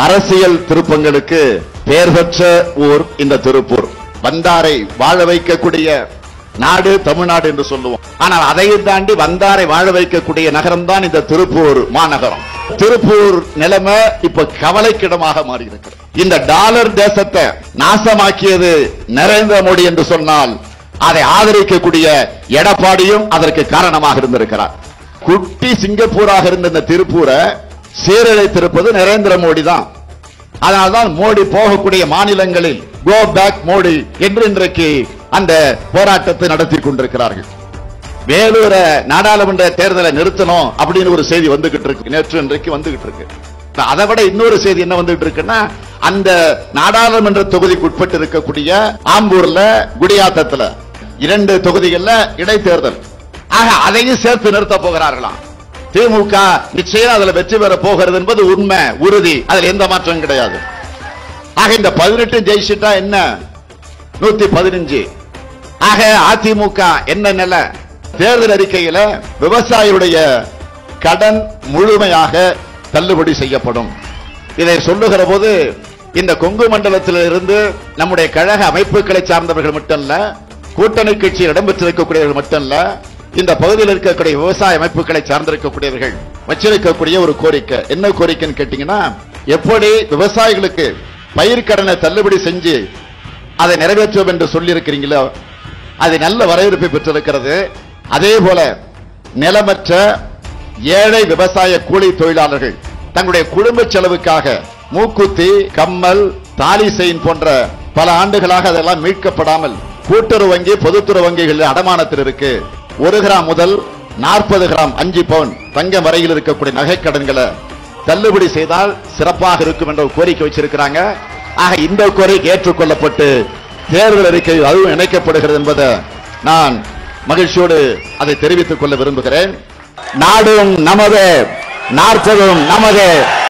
அரசியல் திருப்பங்களுக்கு பெயர் பெற்ற ஊர் இந்த திருப்பூர். வந்தாரை வாழ வைக்கக்கூடிய நாடு தமிழ்நாடு என்று சொல்லுவோம். ஆனால் அதையும் தாண்டி வந்தாரை வாழ வைக்கக்கூடிய நகரம் தான் இந்த திருப்பூர் மாநகரம். திருப்பூர் நிலைமை இப்ப கவலைக்கிடமாக மாறி இருக்கிறது இந்த டாலர் தேசத்தை நாசமாக்கியது நரேந்திர மோடி என்று சொன்னால் அதை ஆதரிக்கக்கூடிய எடப்பாடியும் அதற்கு காரணமாக இருந்திருக்கிறார். குட்டி சிங்கப்பூராக இருந்த இந்த திருப்பூரை சீரழித்திருப்பது நரேந்திர மோடி தான். அதனால்தான் மோடி போகக்கூடிய மாநிலங்களில் கோ பேக் மோடி என்று இன்றைக்கு அந்த போராட்டத்தை நடத்தி கொண்டிருக்கிறார்கள். வேலூர நாடாளுமன்ற தேர்தலை நிறுத்தணும் அப்படின்னு ஒரு செய்தி வந்துகிட்டு இருக்கு. நேற்று இன்றைக்கு வந்துகிட்டு இருக்கு. அதை விட இன்னொரு செய்தி என்ன வந்துகிட்டு இருக்குன்னா அந்த நாடாளுமன்ற தொகுதிக்கு உட்பட்டு இருக்கக்கூடிய ஆம்பூர்ல குடியாத்தத்துல இரண்டு தொகுதிகள்ல இடைத்தேர்தல். ஆக அதையும் சேர்த்து நிறுத்த போகிறார்களாம். திமுக நிச்சயம் அதுல வெற்றி பெற போகிறது என்பது உண்மை உறுதி. அதுல எந்த மாற்றம் கிடையாது. ஆக இந்த பதினெட்டு ஜெயிச்சிட்டா என்ன? நூத்தி பதினஞ்சு. ஆக அதிமுக என்ன நிலை? தேர்தல் அறிக்கையில விவசாயியுடைய கடன் முழுமையாக தள்ளுபடி செய்யப்படும். இதை சொல்லுகிற போது இந்த கொங்கு மண்டலத்தில் இருந்து நம்முடைய கழக அமைப்புகளை சார்ந்தவர்கள் மட்டும் இல்ல கூட்டணி கட்சியில் இடம்பெற்றிருக்கக்கூடியவர்கள் மட்டுமல்ல இந்த பகுதியில் இருக்கக்கூடிய விவசாய அமைப்புகளை சார்ந்திருக்கக்கூடியவர்கள் வச்சிருக்கக்கூடிய ஒரு கோரிக்கை. என்ன கோரிக்கைன்னு கேட்டீங்கன்னா எப்படி விவசாயிகளுக்கு பயிர்கடனை தள்ளுபடி செஞ்சு அதை நிறைவேற்றுவோம் என்று சொல்லியிருக்கிறீங்களோ அது நல்ல வரவேற்பை பெற்றிருக்கிறது. அதே போல நிலமற்ற ஏழை விவசாய கூலி தொழிலாளர்கள் தங்களுடைய குடும்ப செலவுக்காக மூக்குத்தி கம்மல் தாலி செயின் போன்ற பல ஆண்டுகளாக அதெல்லாம் மீட்கப்படாமல் கூட்டுறவு வங்கி பொதுத்துறை வங்கிகளில் அடமானத்தில் இருக்கு. ஒரு கிராம் முதல் நாற்பது கிராம் அஞ்சு பவுன் தங்கம் வரையில் இருக்கக்கூடிய நகைக்கடன்களை தள்ளுபடி செய்தால் சிறப்பாக இருக்கும் என்ற கோரிக்கை வச்சிருக்கிறாங்க. ஆக இந்த கோரிக்கை ஏற்றுக்கொள்ளப்பட்டு தேர்தல் அறிக்கை அதுவும் இணைக்கப்படுகிறது என்பதை நான் மகிழ்ச்சியோடு அதை தெரிவித்துக் கொள்ள விரும்புகிறேன். நாடும் நமது நாற்பதும் நமது.